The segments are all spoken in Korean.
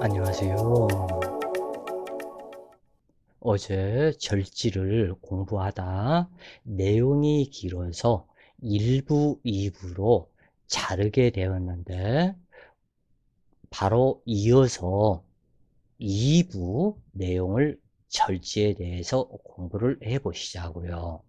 안녕하세요. 어제 절지를 공부하다 내용이 길어서 1부, 2부로 자르게 되었는데 바로 이어서 2부 내용을 절지에 대해서 공부를 해 보시자고요.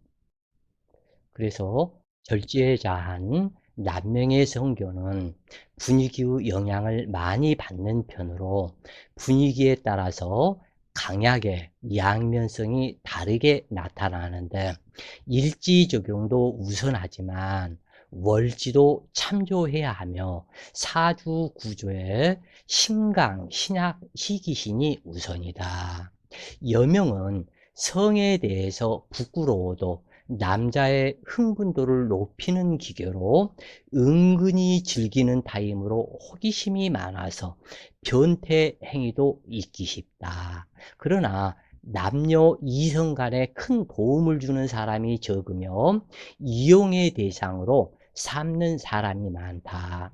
그래서 절지에 자한 남명의 성교는 분위기의 영향을 많이 받는 편으로 분위기에 따라서 강약의 양면성이 다르게 나타나는데 일지 적용도 우선하지만 월지도 참조해야 하며 사주 구조에 신강, 신약, 희귀신이 우선이다. 여명은 성에 대해서 부끄러워도 남자의 흥분도를 높이는 기계로 은근히 즐기는 타임으로 호기심이 많아서 변태 행위도 있기 쉽다. 그러나 남녀 이성 간에 큰 도움을 주는 사람이 적으며 이용의 대상으로 삼는 사람이 많다.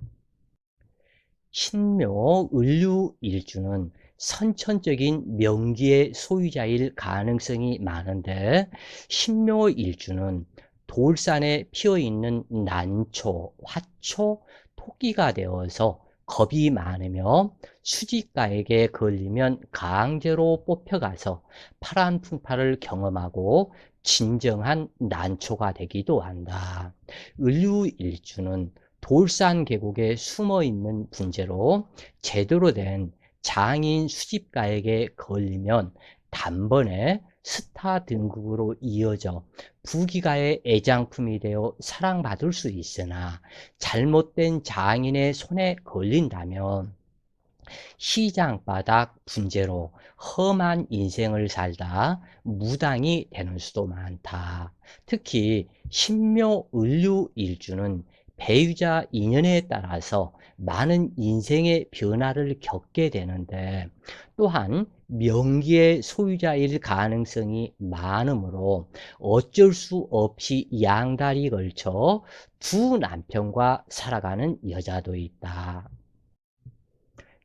신묘 을류 일주는 선천적인 명기의 소유자일 가능성이 많은데 신묘일주는 돌산에 피어있는 난초, 화초, 토끼가 되어서 겁이 많으며 수직가에게 걸리면 강제로 뽑혀가서 파란 풍파를 경험하고 진정한 난초가 되기도 한다. 을류일주는 돌산 계곡에 숨어 있는 분재로 제대로 된 장인 수집가에게 걸리면 단번에 스타 등극으로 이어져 부기가의 애장품이 되어 사랑받을 수 있으나 잘못된 장인의 손에 걸린다면 시장바닥 분재로 험한 인생을 살다 무당이 되는 수도 많다. 특히 신묘 을류 일주는 배우자 인연에 따라서 많은 인생의 변화를 겪게 되는데 또한 명기의 소유자일 가능성이 많으므로 어쩔 수 없이 양다리 걸쳐 두 남편과 살아가는 여자도 있다.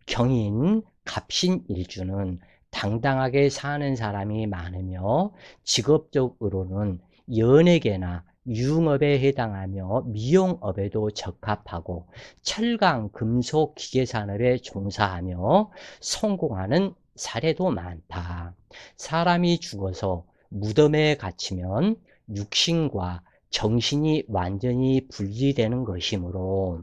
경인 갑신 일주는 당당하게 사는 사람이 많으며 직업적으로는 연예계나 유흥업에 해당하며 미용업에도 적합하고 철강, 금속, 기계산업에 종사하며 성공하는 사례도 많다. 사람이 죽어서 무덤에 갇히면 육신과 정신이 완전히 분리되는 것이므로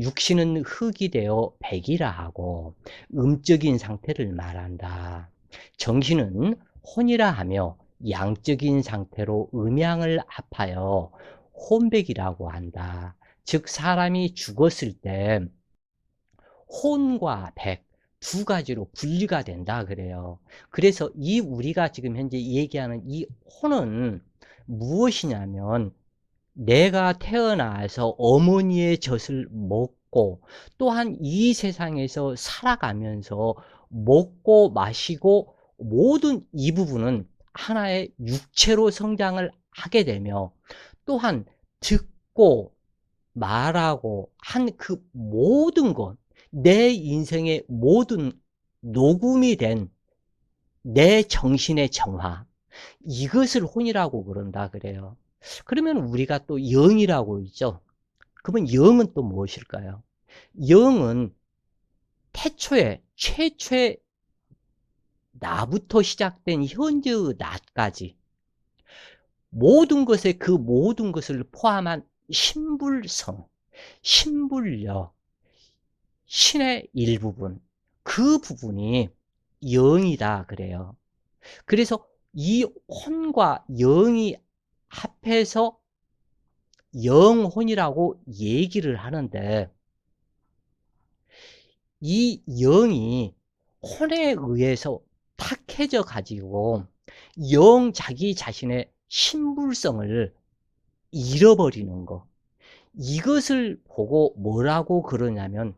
육신은 흙이 되어 백이라 하고 음적인 상태를 말한다. 정신은 혼이라 하며 양적인 상태로 음양을 합하여 혼백이라고 한다. 즉 사람이 죽었을 때 혼과 백 두 가지로 분리가 된다 그래요. 그래서 이 우리가 지금 현재 얘기하는 이 혼은 무엇이냐면 내가 태어나서 어머니의 젖을 먹고 또한 이 세상에서 살아가면서 먹고 마시고 모든 이 부분은 하나의 육체로 성장을 하게 되며 또한 듣고 말하고 한 그 모든 것, 내 인생의 모든 녹음이 된 내 정신의 정화, 이것을 혼이라고 그런다 그래요. 그러면 우리가 또 영이라고 있죠. 그러면 영은 또 무엇일까요? 영은 태초에 최초의 나부터 시작된 현재의 나까지 모든 것에 그 모든 것을 포함한 신불성, 신불력, 신의 일부분, 그 부분이 영이다 그래요. 그래서 이 혼과 영이 합해서 영혼이라고 얘기를 하는데 이 영이 혼에 의해서 탁해져 가지고 영 자기 자신의 신불성을 잃어버리는 거. 이것을 보고 뭐라고 그러냐면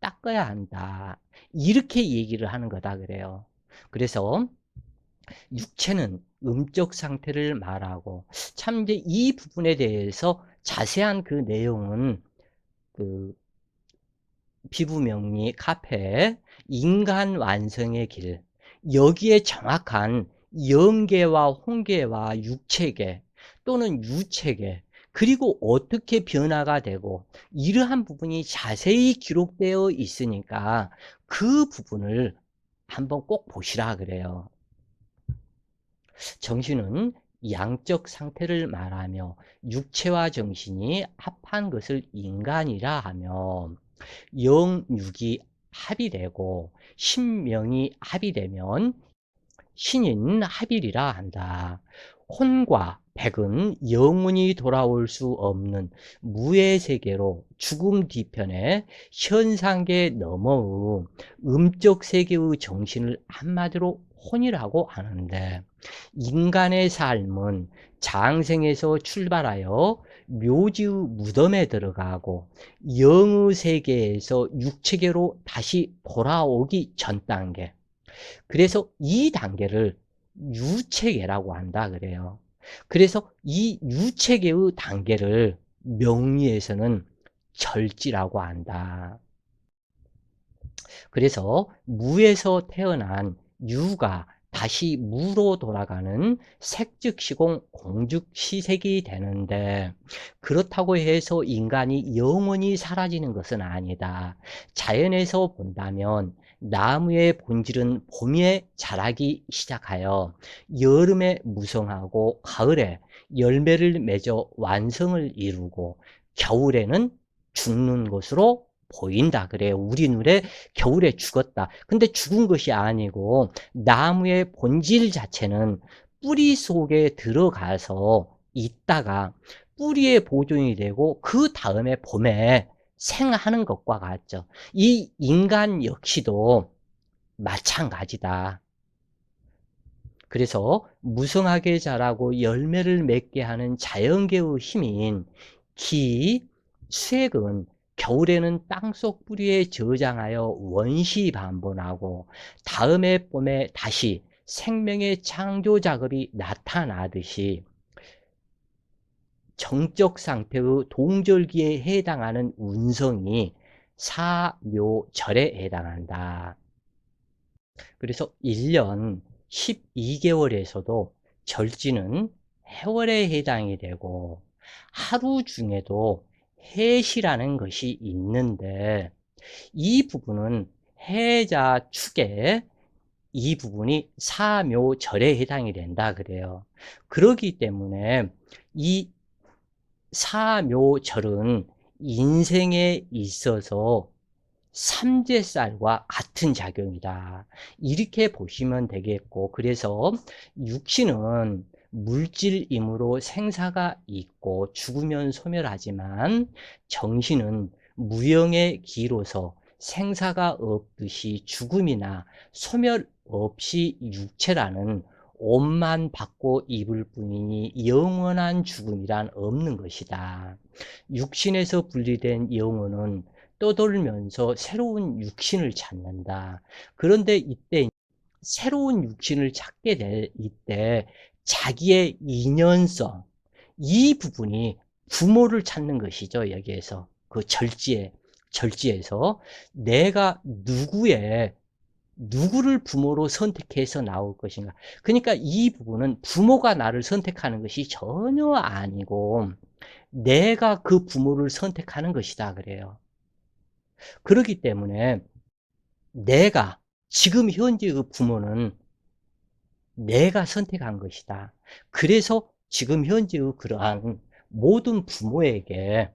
닦아야 한다. 이렇게 얘기를 하는 거다 그래요. 그래서 육체는 음적 상태를 말하고 참 이제 이 부분에 대해서 자세한 그 내용은 그 비부명리 카페 인간 완성의 길 여기에 정확한 영계와 홍계와 육체계 또는 유체계 그리고 어떻게 변화가 되고 이러한 부분이 자세히 기록되어 있으니까 그 부분을 한번 꼭 보시라 그래요. 정신은 양적 상태를 말하며 육체와 정신이 합한 것을 인간이라 하며 영육이 합이 되고 신명이 합이 되면 신인 합일이라 한다. 혼과 백은 영원히 돌아올 수 없는 무의 세계로 죽음 뒤편에 현상계 너머의 음적 세계의 정신을 한마디로 혼이라고 하는데 인간의 삶은 장생에서 출발하여 묘지의 무덤에 들어가고 영의 세계에서 육체계로 다시 돌아오기 전 단계 그래서 이 단계를 유체계라고 한다 그래요. 그래서 이 유체계의 단계를 명리에서는 절지라고 한다. 그래서 무에서 태어난 유가 다시 무로 돌아가는 색즉시공 공즉시색이 되는데 그렇다고 해서 인간이 영원히 사라지는 것은 아니다. 자연에서 본다면 나무의 본질은 봄에 자라기 시작하여 여름에 무성하고 가을에 열매를 맺어 완성을 이루고 겨울에는 죽는 것으로 보인다 그래요. 우리 눈에 겨울에 죽었다. 근데 죽은 것이 아니고 나무의 본질 자체는 뿌리 속에 들어가서 있다가 뿌리에 보존이 되고 그 다음에 봄에 생하는 것과 같죠. 이 인간 역시도 마찬가지다. 그래서 무성하게 자라고 열매를 맺게 하는 자연계의 힘인 기, 수액은 겨울에는 땅속 뿌리에 저장하여 원시 반본하고 다음해 봄에 다시 생명의 창조 작업이 나타나듯이 정적 상태의 동절기에 해당하는 운성이 사묘절에 해당한다. 그래서 1년 12개월에서도 절지는 해월에 해당이 되고 하루 중에도 해시라는 것이 있는데 이 부분은 해자 축에 이 부분이 사묘절에 해당이 된다 그래요. 그러기 때문에 이 사묘절은 인생에 있어서 삼재살과 같은 작용이다. 이렇게 보시면 되겠고, 그래서 육신은 물질이므로 생사가 있고 죽으면 소멸하지만 정신은 무형의 기로서 생사가 없듯이 죽음이나 소멸 없이 육체라는 옷만 받고 입을 뿐이니 영원한 죽음이란 없는 것이다. 육신에서 분리된 영혼은 떠돌면서 새로운 육신을 찾는다. 그런데 이때 새로운 육신을 찾게 될 이때 자기의 인연성 이 부분이 부모를 찾는 것이죠. 여기에서 그 절지에 절지에서 내가 누구의 누구를 부모로 선택해서 나올 것인가. 그러니까 이 부분은 부모가 나를 선택하는 것이 전혀 아니고 내가 그 부모를 선택하는 것이다 그래요. 그렇기 때문에 내가 지금 현재의 부모는 내가 선택한 것이다. 그래서 지금 현재의 그러한 모든 부모에게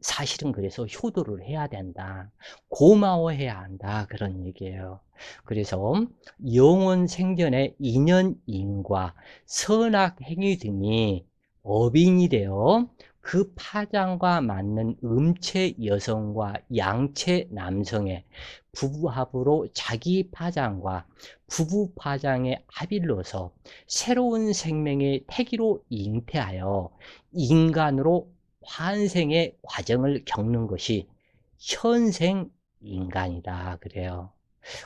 사실은 그래서 효도를 해야 된다. 고마워해야 한다. 그런 얘기예요. 그래서 영원 생전의 인연인과 선악 행위 등이 어빙이 되어 그 파장과 맞는 음체 여성과 양체 남성의 부부합으로 자기 파장과 부부 파장의 합일로서 새로운 생명의 태기로 잉태하여 인간으로 환생의 과정을 겪는 것이 현생 인간이다 그래요.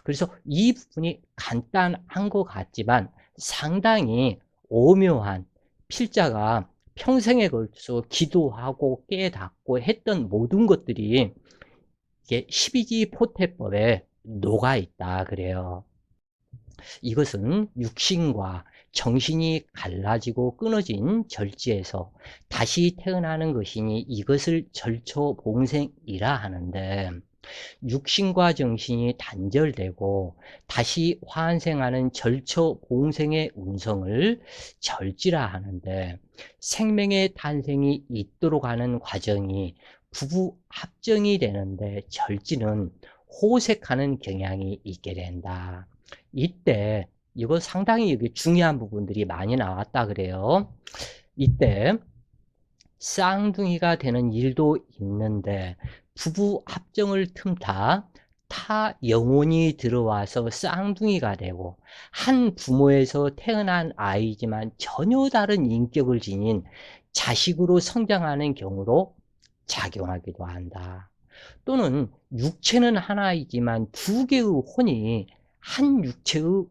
그래서 이 부분이 간단한 것 같지만 상당히 오묘한 필자가 평생에 걸쳐 기도하고 깨닫고 했던 모든 것들이 이게 12지 포태법에 녹아 있다 그래요. 이것은 육신과 정신이 갈라지고 끊어진 절지에서 다시 태어나는 것이니 이것을 절초봉생이라 하는데 육신과 정신이 단절되고 다시 환생하는 절초 봉생의 운성을 절지라 하는데 생명의 탄생이 있도록 하는 과정이 부부 합정이 되는데 절지는 호색하는 경향이 있게 된다. 이때 이거 상당히 중요한 부분들이 많이 나왔다 그래요. 이때 쌍둥이가 되는 일도 있는데 부부 합정을 틈타 타 영혼이 들어와서 쌍둥이가 되고 한 부모에서 태어난 아이지만 전혀 다른 인격을 지닌 자식으로 성장하는 경우로 작용하기도 한다. 또는 육체는 하나이지만 두 개의 혼이 한 육체의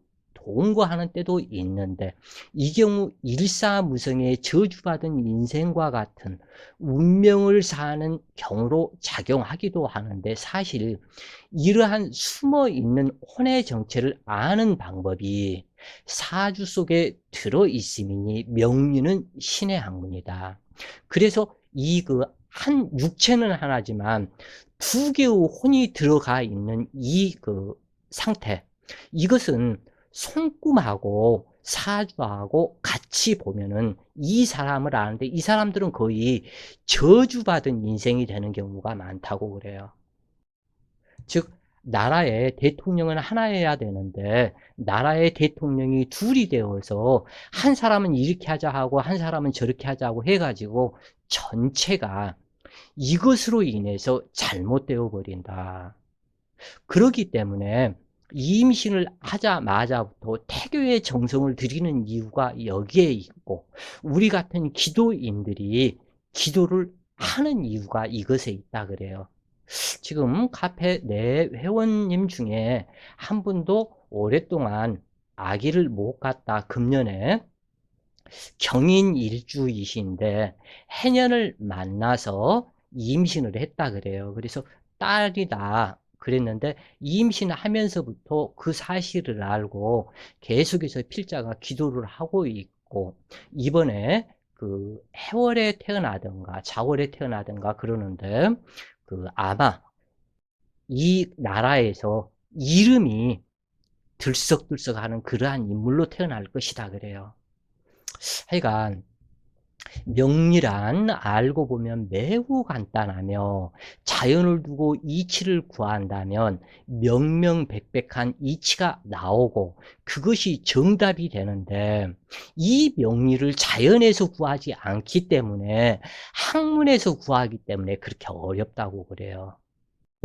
동거하는 때도 있는데 이 경우 일사무성의 저주받은 인생과 같은 운명을 사는 경우로 작용하기도 하는데 사실 이러한 숨어 있는 혼의 정체를 아는 방법이 사주 속에 들어 있음이니 명리는 신의 학문이다. 그래서 이그 한 육체는 하나지만 두 개의 혼이 들어가 있는 이 그 상태 이것은 손꿈하고 사주하고 같이 보면은 이 사람을 아는데 이 사람들은 거의 저주받은 인생이 되는 경우가 많다고 그래요. 즉 나라의 대통령은 하나여야 되는데 나라의 대통령이 둘이 되어서 한 사람은 이렇게 하자 하고 한 사람은 저렇게 하자고 해가지고 전체가 이것으로 인해서 잘못되어 버린다. 그렇기 때문에 임신을 하자마자부터 태교의 정성을 들이는 이유가 여기에 있고 우리 같은 기도인들이 기도를 하는 이유가 이것에 있다 그래요. 지금 카페 내 회원님 중에 한 분도 오랫동안 아기를 못 갖다 금년에 경인 일주이신데 해년을 만나서 임신을 했다 그래요. 그래서 딸이다 그랬는데 임신하면서부터 그 사실을 알고 계속해서 필자가 기도를 하고 있고 이번에 그 해월에 태어나든가 자월에 태어나든가 그러는데 그 아마 이 나라에서 이름이 들썩들썩하는 그러한 인물로 태어날 것이다 그래요. 하여간 명리란 알고 보면 매우 간단하며 자연을 두고 이치를 구한다면 명명백백한 이치가 나오고 그것이 정답이 되는데 이 명리를 자연에서 구하지 않기 때문에 학문에서 구하기 때문에 그렇게 어렵다고 그래요.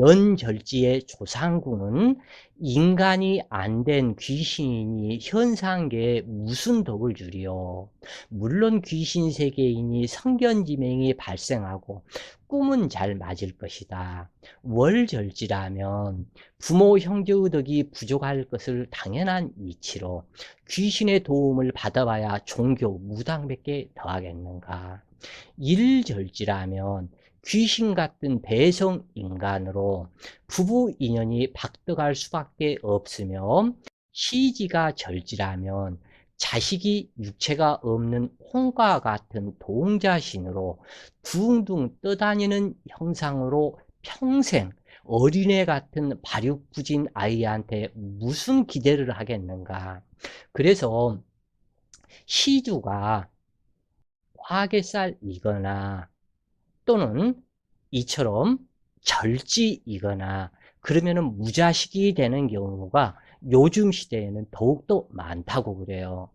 연절지의 조상군은 인간이 안 된 귀신이 현상계에 무슨 덕을 주리요? 물론 귀신 세계인이 성견지명이 발생하고 꿈은 잘 맞을 것이다. 월절지라면 부모 형제의 덕이 부족할 것을 당연한 이치로 귀신의 도움을 받아봐야 종교 무당밖에 더하겠는가? 일절지라면 귀신 같은 배성 인간으로 부부 인연이 박득할 수밖에 없으며 시지가 절지라면 자식이 육체가 없는 홍과 같은 동자신으로 둥둥 떠다니는 형상으로 평생 어린애 같은 발육부진 아이한테 무슨 기대를 하겠는가. 그래서 시주가 화개살이거나 또는 이처럼 절지이거나 그러면은 무자식이 되는 경우가 요즘 시대에는 더욱더 많다고 그래요.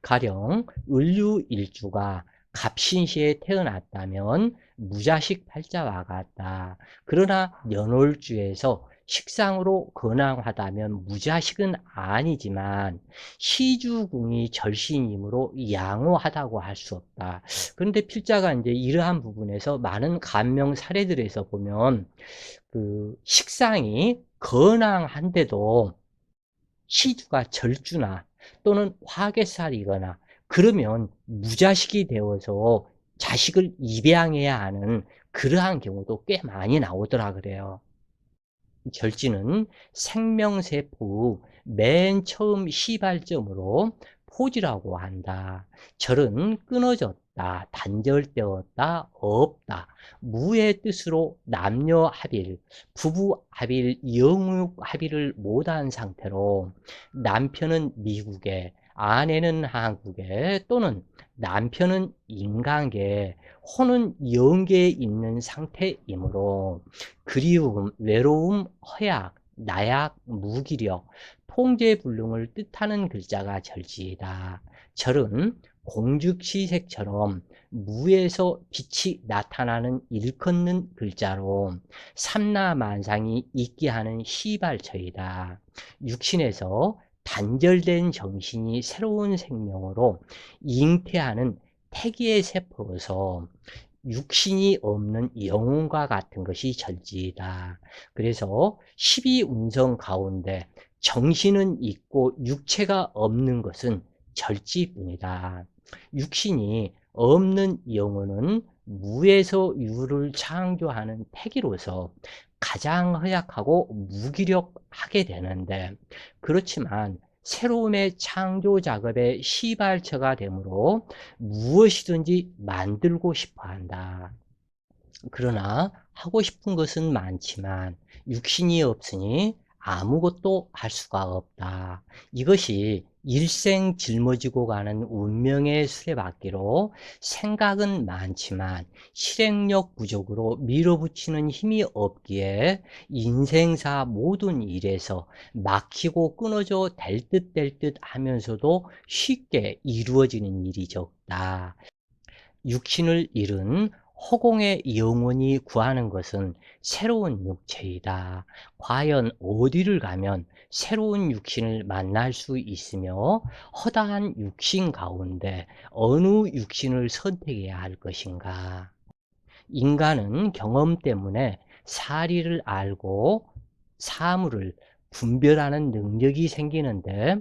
가령 을류일주가 갑신시에 태어났다면 무자식 팔자와 같다. 그러나 연월주에서 식상으로 건강하다면 무자식은 아니지만 시주궁이 절신이므로 양호하다고 할 수 없다. 그런데 필자가 이제 이러한 부분에서 많은 감명 사례들에서 보면 그 식상이 건강한데도 시주가 절주나 또는 화개살이거나 그러면 무자식이 되어서 자식을 입양해야 하는 그러한 경우도 꽤 많이 나오더라 그래요. 절지는 생명세포의 맨 처음 시발점으로 포지라고 한다. 절은 끊어졌다, 단절되었다, 없다. 무의 뜻으로 남녀 합일, 부부 합일, 영육 합일을 못한 상태로 남편은 미국에, 아내는 한국에 또는 남편은 인간계, 혼은 영계에 있는 상태이므로 그리움, 외로움, 허약, 나약, 무기력, 통제불능을 뜻하는 글자가 절지이다. 절은 공죽시색처럼 무에서 빛이 나타나는 일컫는 글자로 삼라만상이 있게 하는 시발처이다. 육신에서 단절된 정신이 새로운 생명으로 잉태하는 태기의 세포로서 육신이 없는 영혼과 같은 것이 절지이다. 그래서 12운성 가운데 정신은 있고 육체가 없는 것은 절지뿐이다. 육신이 없는 영혼은 무에서 유를 창조하는 태기로서 가장 허약하고 무기력하게 되는데 그렇지만 새로움의 창조 작업의 시발처가 되므로 무엇이든지 만들고 싶어 한다. 그러나 하고 싶은 것은 많지만 육신이 없으니 아무것도 할 수가 없다. 이것이 일생 짊어지고 가는 운명의 수레바퀴로 생각은 많지만 실행력 부족으로 밀어붙이는 힘이 없기에 인생사 모든 일에서 막히고 끊어져 될 듯 될 듯 하면서도 쉽게 이루어지는 일이 적다. 육신을 잃은 허공의 영혼이 구하는 것은 새로운 육체이다. 과연 어디를 가면 새로운 육신을 만날 수 있으며 허다한 육신 가운데 어느 육신을 선택해야 할 것인가? 인간은 경험 때문에 사리를 알고 사물을 분별하는 능력이 생기는데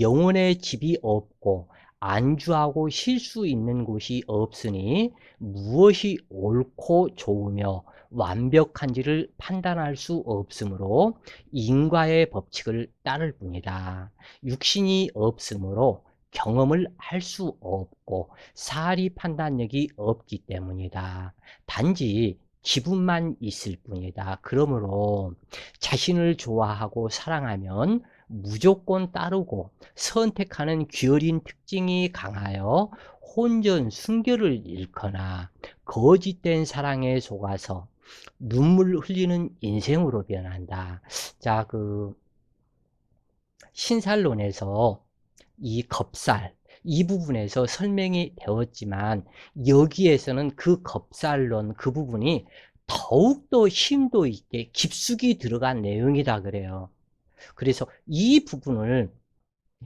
영혼의 집이 없고 안주하고 쉴 수 있는 곳이 없으니 무엇이 옳고 좋으며 완벽한지를 판단할 수 없으므로 인과의 법칙을 따를 뿐이다. 육신이 없으므로 경험을 할 수 없고 사리 판단력이 없기 때문이다. 단지 기분만 있을 뿐이다. 그러므로 자신을 좋아하고 사랑하면 무조건 따르고 선택하는 귀어린 특징이 강하여 혼전 순결을 잃거나 거짓된 사랑에 속아서 눈물 흘리는 인생으로 변한다. 자, 그 신살론에서 이 겁살 이 부분에서 설명이 되었지만 여기에서는 그 겁살론 그 부분이 더욱더 심도 있게 깊숙이 들어간 내용이다 그래요. 그래서 이 부분을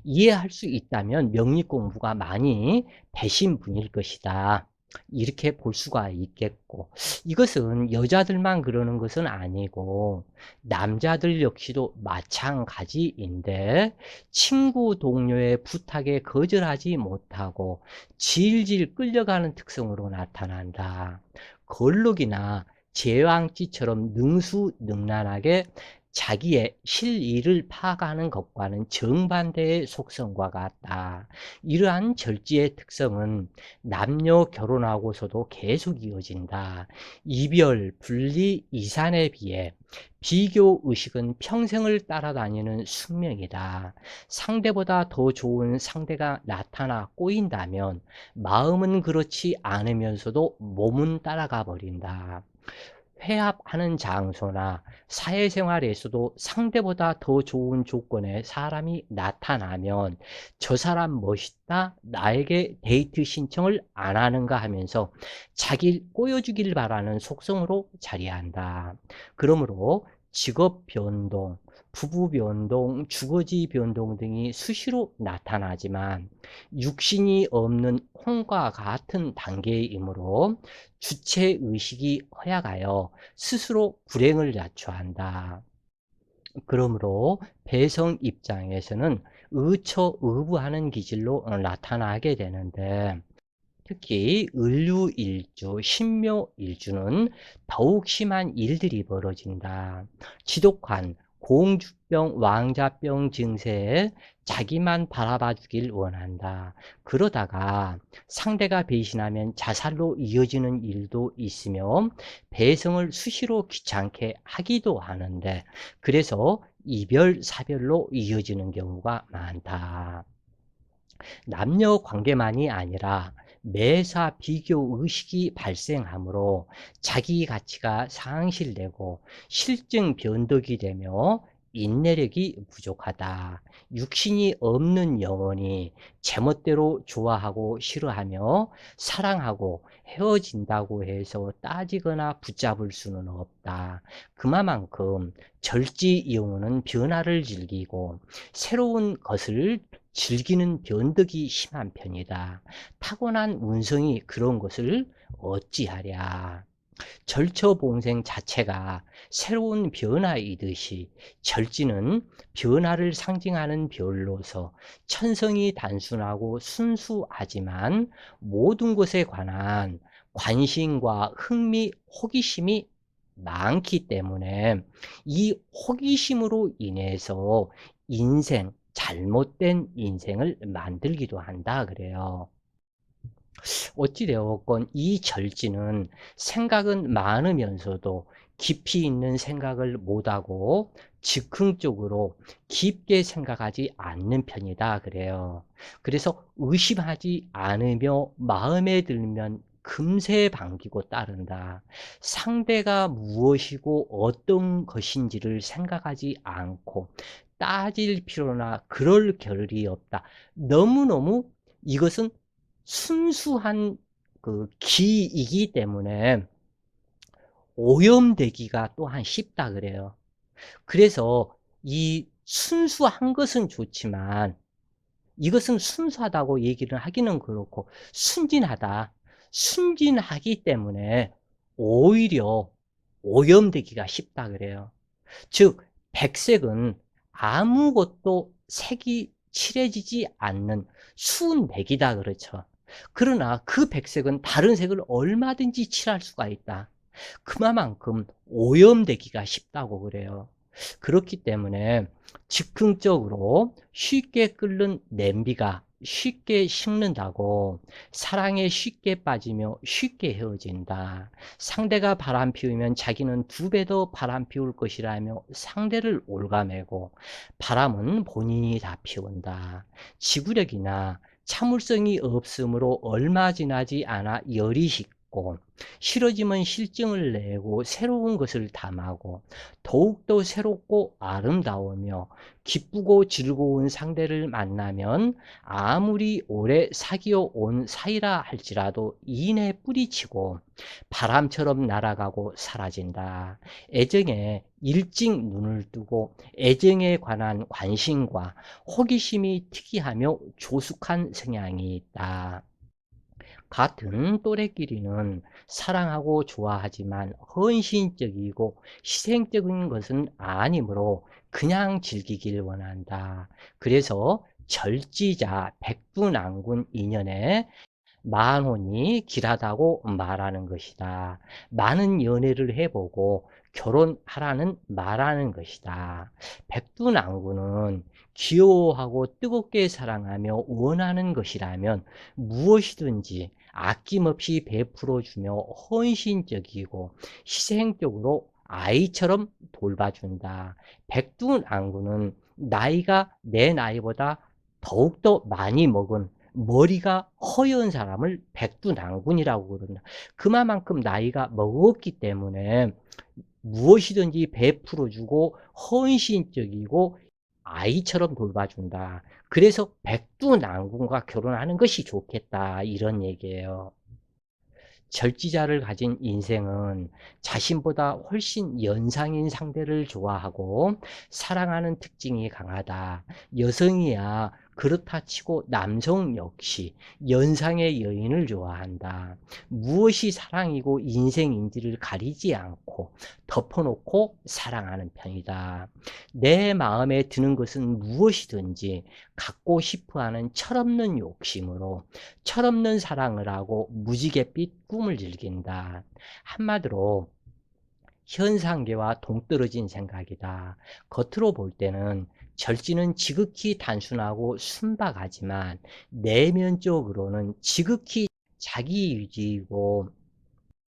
이해할 수 있다면 명리 공부가 많이 되신 분일 것이다. 이렇게 볼 수가 있겠고 이것은 여자들만 그러는 것은 아니고 남자들 역시도 마찬가지인데 친구 동료의 부탁에 거절하지 못하고 질질 끌려가는 특성으로 나타난다. 걸룩이나 제왕지처럼 능수능란하게 자기의 실의를 파악하는 것과는 정반대의 속성과 같다. 이러한 절지의 특성은 남녀 결혼하고서도 계속 이어진다. 이별, 분리, 이산에 비해 비교 의식은 평생을 따라다니는 숙명이다. 상대보다 더 좋은 상대가 나타나 꼬인다면 마음은 그렇지 않으면서도 몸은 따라가 버린다. 회합하는 장소나 사회생활에서도 상대보다 더 좋은 조건의 사람이 나타나면 저 사람 멋있다 나에게 데이트 신청을 안 하는가 하면서 자기를 꼬여주길 바라는 속성으로 자리한다. 그러므로 직업 변동, 부부 변동, 주거지 변동 등이 수시로 나타나지만 육신이 없는 혼과 같은 단계이므로 주체 의식이 허약하여 스스로 불행을 자초한다. 그러므로 배성 입장에서는 의처 의부하는 기질로 나타나게 되는데 특히 을류일주, 신묘일주는 더욱 심한 일들이 벌어진다. 지독한 공주병, 왕자병 증세에 자기만 바라봐 주길 원한다. 그러다가 상대가 배신하면 자살로 이어지는 일도 있으며 배성을 수시로 귀찮게 하기도 하는데 그래서 이별, 사별로 이어지는 경우가 많다. 남녀 관계만이 아니라 매사 비교 의식이 발생하므로 자기 가치가 상실되고 실증 변덕이 되며 인내력이 부족하다. 육신이 없는 영혼이 제멋대로 좋아하고 싫어하며 사랑하고 헤어진다고 해서 따지거나 붙잡을 수는 없다. 그만큼 절지 영혼은 변화를 즐기고 새로운 것을 즐기는 변덕이 심한 편이다. 타고난 운성이 그런 것을 어찌하랴. 절처봉생 자체가 새로운 변화이듯이 절지는 변화를 상징하는 별로서 천성이 단순하고 순수하지만 모든 것에 관한 관심과 흥미, 호기심이 많기 때문에 이 호기심으로 인해서 인생, 잘못된 인생을 만들기도 한다 그래요. 어찌되었건 이 절지는 생각은 많으면서도 깊이 있는 생각을 못하고 즉흥적으로 깊게 생각하지 않는 편이다 그래요. 그래서 의심하지 않으며 마음에 들면 금세 반기고 따른다. 상대가 무엇이고 어떤 것인지를 생각하지 않고 따질 필요나 그럴 겨를이 없다. 너무너무 이것은 순수한 그 기이기 때문에 오염되기가 또한 쉽다 그래요. 그래서 이 순수한 것은 좋지만 이것은 순수하다고 얘기를 하기는 그렇고 순진하다. 순진하기 때문에 오히려 오염되기가 쉽다 그래요. 즉 백색은 아무것도 색이 칠해지지 않는 순백이다 그렇죠. 그러나 그 백색은 다른 색을 얼마든지 칠할 수가 있다. 그만큼 오염되기가 쉽다고 그래요. 그렇기 때문에 즉흥적으로 쉽게 끓는 냄비가 쉽게 식는다고 사랑에 쉽게 빠지며 쉽게 헤어진다. 상대가 바람 피우면 자기는 두 배 더 바람 피울 것이라며 상대를 올가매고 바람은 본인이 다 피운다. 지구력이나 참을성이 없으므로 얼마 지나지 않아 열이 식고 싫어지면 실증을 내고 새로운 것을 담하고 더욱더 새롭고 아름다우며 기쁘고 즐거운 상대를 만나면 아무리 오래 사귀어 온 사이라 할지라도 이내 뿌리치고 바람처럼 날아가고 사라진다. 애정에 일찍 눈을 뜨고 애정에 관한 관심과 호기심이 특이하며 조숙한 성향이 있다. 같은 또래끼리는 사랑하고 좋아하지만 헌신적이고 희생적인 것은 아니므로 그냥 즐기길 원한다. 그래서 절지자 백두난군 인연에 만혼이 길하다고 말하는 것이다. 많은 연애를 해보고 결혼하라는 말하는 것이다. 백두난군은 귀여워하고 뜨겁게 사랑하며 원하는 것이라면 무엇이든지 아낌없이 베풀어주며 헌신적이고 희생적으로 아이처럼 돌봐준다. 백두난구는 나이가 내 나이보다 더욱더 많이 먹은 머리가 허연 사람을 백두난군이라고 그런다. 그만큼 나이가 먹었기 때문에 무엇이든지 베풀어주고 헌신적이고 아이처럼 돌봐준다. 그래서 백두난군과 결혼하는 것이 좋겠다. 이런 얘기예요. 절지자를 가진 인생은 자신보다 훨씬 연상인 상대를 좋아하고 사랑하는 특징이 강하다. 여성이야 그렇다 치고 남성 역시 연상의 여인을 좋아한다. 무엇이 사랑이고 인생인지를 가리지 않고 덮어놓고 사랑하는 편이다. 내 마음에 드는 것은 무엇이든지 갖고 싶어 하는 철없는 욕심으로 철없는 사랑을 하고 무지갯빛 꿈을 즐긴다. 한마디로 현상계와 동떨어진 생각이다. 겉으로 볼 때는 절지는 지극히 단순하고 순박하지만 내면적으로는 지극히 자기 유지이고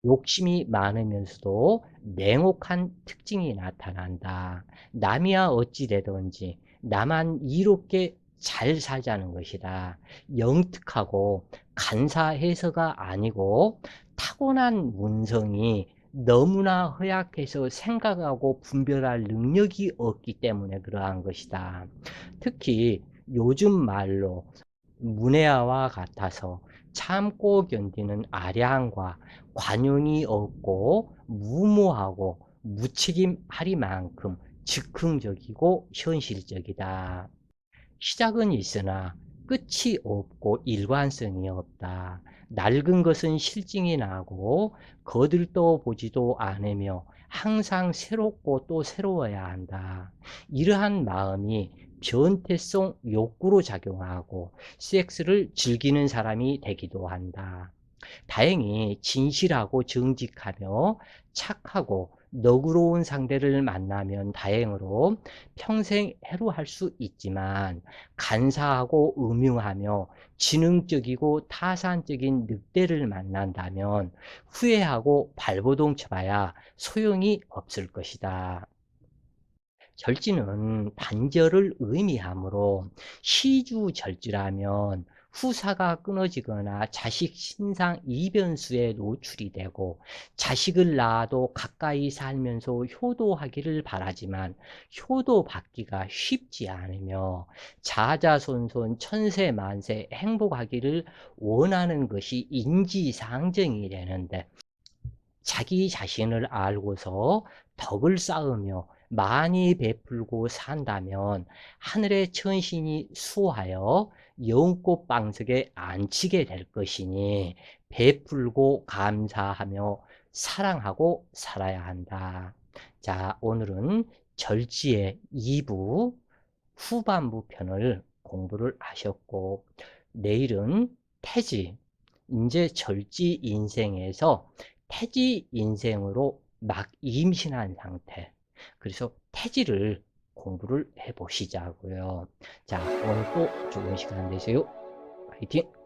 욕심이 많으면서도 냉혹한 특징이 나타난다. 남이야 어찌되든지 나만 이롭게 잘 살자는 것이다. 영특하고 간사해서가 아니고 타고난 문성이 너무나 허약해서 생각하고 분별할 능력이 없기 때문에 그러한 것이다. 특히 요즘 말로 문해아와 같아서 참고 견디는 아량과 관용이 없고 무모하고 무책임하리만큼 즉흥적이고 현실적이다. 시작은 있으나 끝이 없고 일관성이 없다. 낡은 것은 실증이 나고 거들떠 보지도 않으며 항상 새롭고 또 새로워야 한다. 이러한 마음이 변태성 욕구로 작용하고 섹스를 즐기는 사람이 되기도 한다. 다행히 진실하고 정직하며 착하고 너그러운 상대를 만나면 다행으로 평생 해로할 수 있지만 간사하고 음흉하며 지능적이고 타산적인 늑대를 만난다면 후회하고 발버둥 쳐봐야 소용이 없을 것이다. 절지는 단절을 의미하므로 시주 절지라면 후사가 끊어지거나 자식 신상 이변수에 노출이 되고 자식을 낳아도 가까이 살면서 효도하기를 바라지만 효도받기가 쉽지 않으며 자자손손 천세만세 행복하기를 원하는 것이 인지상정이 되는데 자기 자신을 알고서 덕을 쌓으며 많이 베풀고 산다면 하늘의 천신이 수하여 영꽃 방석에 앉히게 될 것이니 베풀고 감사하며 사랑하고 살아야 한다. 자, 오늘은 절지의 2부 후반부 편을 공부를 하셨고 내일은 태지 이제 절지 인생에서 태지 인생으로 막 임신한 상태 그래서 태지를 공부를 해 보시자고요. 자, 오늘 또 좋은 시간 되세요. 화이팅!